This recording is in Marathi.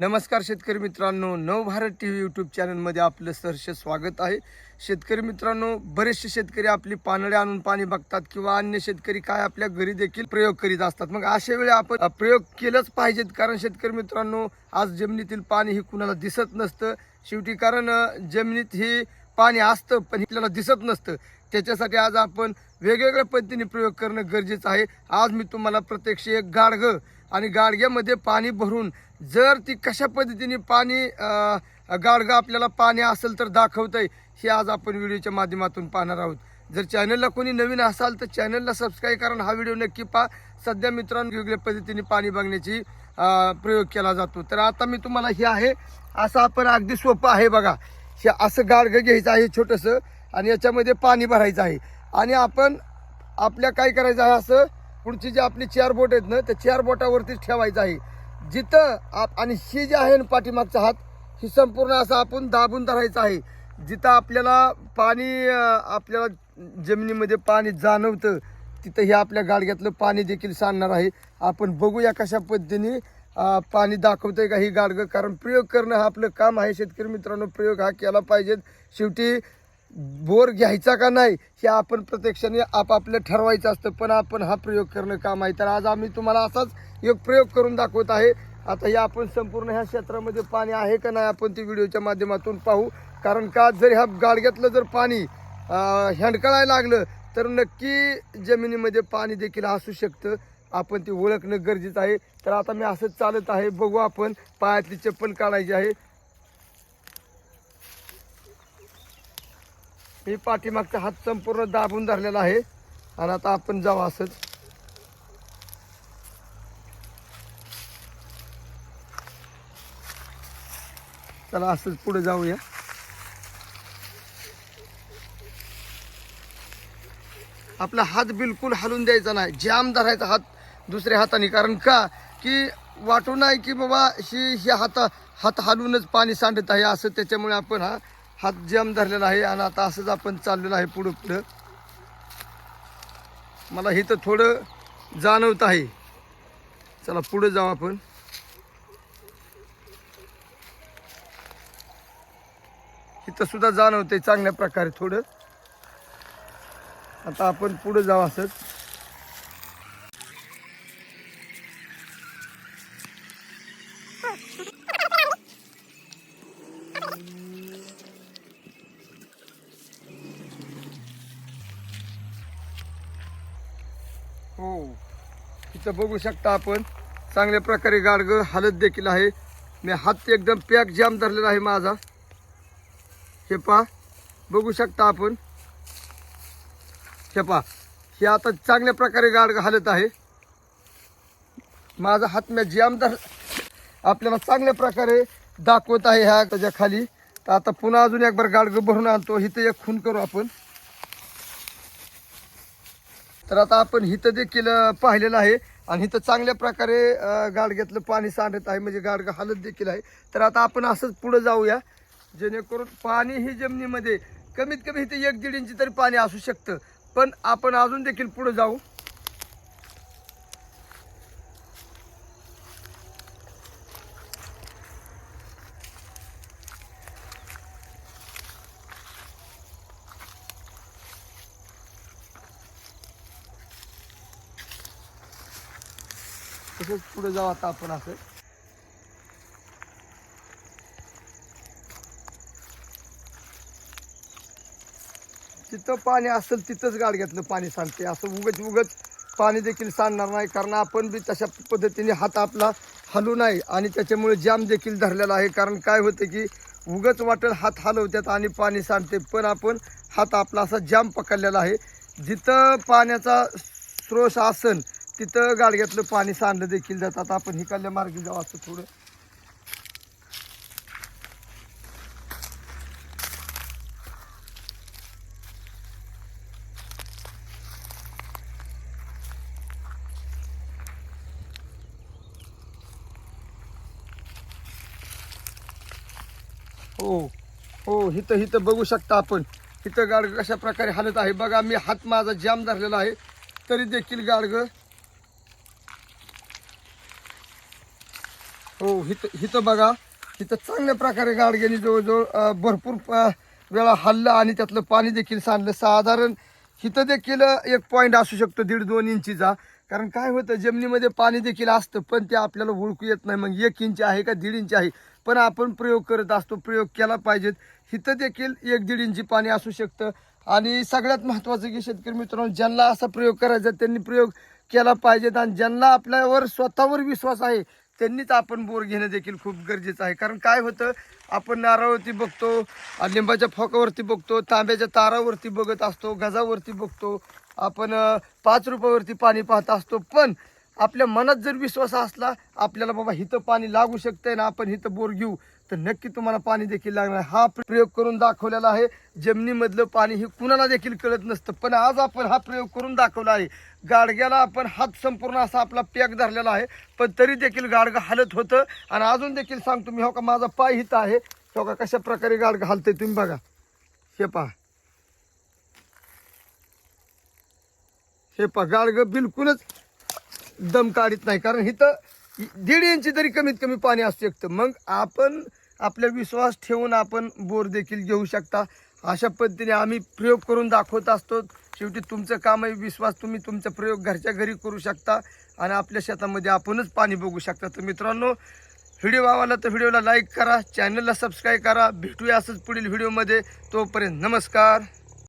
नमस्कार शेतकरी मित्रांनो नवभारत टी व्ही यूट्यूब चॅनलमध्ये आपलं सहर्ष स्वागत आहे. शेतकरी मित्रांनो बरेचसे शेतकरी आपली पानळे आणून पाणी बघतात किंवा अन्य शेतकरी काय आपल्या घरी देखील प्रयोग करीत असतात. मग अशा वेळी आपण प्रयोग केलंच पाहिजेत कारण शेतकरी मित्रांनो आज जमिनीतील पाणी ही कुणाला दिसत नसतं. शेवटी कारण जमिनीत ही पाणी असतं पण आपल्याला दिसत नसतं. त्याच्यासाठी आज आपण वेगवेगळ्या पद्धतीने प्रयोग करणं गरजेचं आहे. आज मी तुम्हाला प्रत्यक्ष एक गाडगं आणि गाडग्यामध्ये पाणी भरून जर ती कशा पद्धतीने पाणी गाडगं आपल्याला पाणी असेल तर दाखवतंय हे आज आपण व्हिडिओच्या माध्यमातून पाहणार आहोत. जर चॅनलला कोणी नवीन असाल तर चॅनलला सबस्क्राईब करा हा व्हिडिओ नक्की पहा. सध्या मित्रांनो वेगवेगळ्या पद्धतीने पाणी बघण्याची प्रयोग केला जातो. तर आता मी तुम्हाला हे आहे असं आपण अगदी सोपं आहे बघा. हे असं गाडगं घ्यायचं आहे छोटंसं आणि याच्यामध्ये पाणी भरायचं आहे. आणि आपण आपल्या काय करायचं आहे असं पुढची जी आपली चार बोट आहेत ना त्या चार बोटावरतीच ठेवायचं आहे. जिथं आप आणि ही जी आहे ना पाठीमागचा हात ही संपूर्ण असं आपण दाबून धरायचं आहे. जिथं आपल्याला पाणी आपल्याला जमिनीमध्ये पाणी जाणवतं तिथं हे आपल्या गाडग्यातलं पाणी देखील सांडणार आहे. आपण बघूया कशा पद्धतीने पाणी दाखवतंय का ही गाडगं कारण प्रयोग करणं हा आपलं काम आहे. शेतकरी मित्रांनो प्रयोग हा केला पाहिजे शेवटी बोर घ्यायचा का नाही हे आपण प्रत्यक्षाने आपापलं ठरवायचं असतं पण आपण हा प्रयोग करणं काम आहे. तर आज आम्ही तुम्हाला असाच एक प्रयोग करून दाखवत आहे. आता या आपण संपूर्ण ह्या क्षेत्रामध्ये पाणी आहे का नाही आपण ते व्हिडिओच्या माध्यमातून पाहू. कारण का जर ह्या गाडग्यातलं जर पाणी हँडकळायला लागलं तर नक्की जमिनीमध्ये पाणी देखील असू शकतं. आपण ते ओळखणं गरजेचं आहे. तर आता मी असंच चालत आहे. बघू आपण पायातली चप्पल काढायची आहे. मी पाठीमागचा हात संपूर्ण दाबून धरलेला आहे. आणि आता आपण जाऊ असंच. चला असंच पुढे जाऊया. आपला हात बिलकुल हलून द्यायचा नाही. जाम धरायचा हात दुसऱ्या हाताने. कारण का? की वाटू नाही की बाबा ही ही हाता हात हलवूनच पाणी सांडत आहे असं त्याच्यामुळे आपण हा हात जाम धरलेला आहे आणि आता असंच आपण चाललेलं आहे पुढं पुढं. मला हे तर थोडं जाणवत आहे. चला पुढं जाऊ आपण. इथं सुद्धा आहे चांगल्या प्रकारे थोडं. आता आपण पुढं जाऊ असंच. हो. इथं बघू शकता आपण चांगल्या प्रकारे गाडगं हालत देखील आहे. मी हात एकदम पॅक जाम धरलेला आहे माझा. हे पा बघू शकता आपण. हे पा हे आता चांगल्या प्रकारे गाडगं हालत आहे. माझा हात मी जाम धर आपल्याला चांगल्या प्रकारे दाखवत आहे ह्या त्याच्याखाली. तर आता पुन्हा अजून एक बार गाडगं भरून आणतो. इथं एक खून करू आपण. तर आता आपण हिथं देखील पाहिलेलं आहे. आणि इथं चांगल्या प्रकारे गाडग्यातलं पाणी सांडत आहे. म्हणजे गाडगं हालत देखील आहे. तर आता आपण असंच पुढं जाऊया. जेणेकरून पाणी ही जमिनीमध्ये कमीत कमी इथे एक दीड इंची तरी पाणी असू शकतं. पण आपण अजून देखील पुढं जाऊ. तसंच पुढे जाऊ आता आपण असं. जिथं पाणी असेल तिथंच गाडग्यातलं पाणी सांडते. असं उगच उगच पाणी देखील सांडणार नाही. कारण आपण बी तशा पद्धतीने हात आपला हलू नाही. आणि त्याच्यामुळे जाम देखील धरलेला आहे. कारण काय होतं की उगच वाटेल हात हलवतात आणि पाणी सांडते. पण आपण हात आपला असा जाम पकडलेला आहे. जिथं पाण्याचा स्रोत असन तिथं गाडग्यातलं पाणी सांडलं देखील जातात. आपण हिकडल्या मार्गी जाऊ असं थोडं. हो हो इथं इथं बघू शकता आपण. इथं गाडगं कशा प्रकारे हालत आहे. बघा मी हात माझा जाम धरलेला आहे. तरी देखील गाडगं हो हिथं हिथं बघा. तिथं चांगल्या प्रकारे गाडग्याने जवळजवळ भरपूर वेळा हल्लं आणि त्यातलं पाणी देखील सांडलं. साधारण हिथं देखील एक पॉईंट असू शकतो दीड दोन इंचीचा. कारण काय होतं जमिनीमध्ये पाणी देखील असतं पण ते आपल्याला ओळखू येत नाही. मग एक इंच आहे का दीड इंच आहे? पण आपण प्रयोग करत असतो प्रयोग केला पाहिजेत. हिथं देखील एक दीड इंची पाणी असू शकतं. आणि सगळ्यात महत्त्वाचं की शेतकरी मित्रांनो ज्यांना असा प्रयोग करायचा त्यांनी प्रयोग केला पाहिजेत. आणि ज्यांना आपल्यावर स्वतःवर विश्वास आहे त्यांनीच आपण बोर घेणं देखील खूप गरजेचं आहे. कारण काय होतं आपण नारळावरती बघतो लिंबाच्या फोकावरती बघतो तांब्याच्या तारावरती बघत असतो गजावरती बघतो आपण पाच रुपयावरती पाणी पाहत असतो. पण आपल्या मनात जर विश्वास असला आपल्याला बाबा हिथं पाणी लागू शकतंय ना आपण हिथं बोर घेऊ. तर नक्की तुम्हाला पाणी देखील लागणार हा प्रयोग करून दाखवलेला आहे. जमिनीमधलं पाणी हे कुणाला देखील कळत नसतं. पण आज आपण हा प्रयोग करून दाखवला आहे. गाडग्याला आपण हात संपूर्ण असा आपला पॅक धरलेला आहे. पण तरी देखील गाडगं हालत होतं. आणि अजून देखील सांगतो मी हो का माझा पाय हित आहे. हो का कशा प्रकारे गाडगं हालतंय तुम्ही बघा. हे पहा. हे पहा गाडगं बिलकुलच दम काढत नाही. कारण इथं दीड इंची तरी कमीत कमी पाणी असू शकतं. मग आपण आपला विश्वास ठेवून आपण बोर देखील घेऊ शकता. अशा पद्धतीने आम्ही प्रयोग करून दाखवत असतो. शेवटी तुमचं काम आहे विश्वास तुम्ही तुमचा प्रयोग घरच्या घरी करू शकता आणि आपल्या शेतामध्ये आपणच पाणी बघू शकता. तर मित्रांनो व्हिडिओ आवडला तर व्हिडिओला लाईक करा चॅनलला सबस्क्राईब करा. भेटूया असंच पुढील व्हिडिओमध्ये. तोपर्यंत नमस्कार.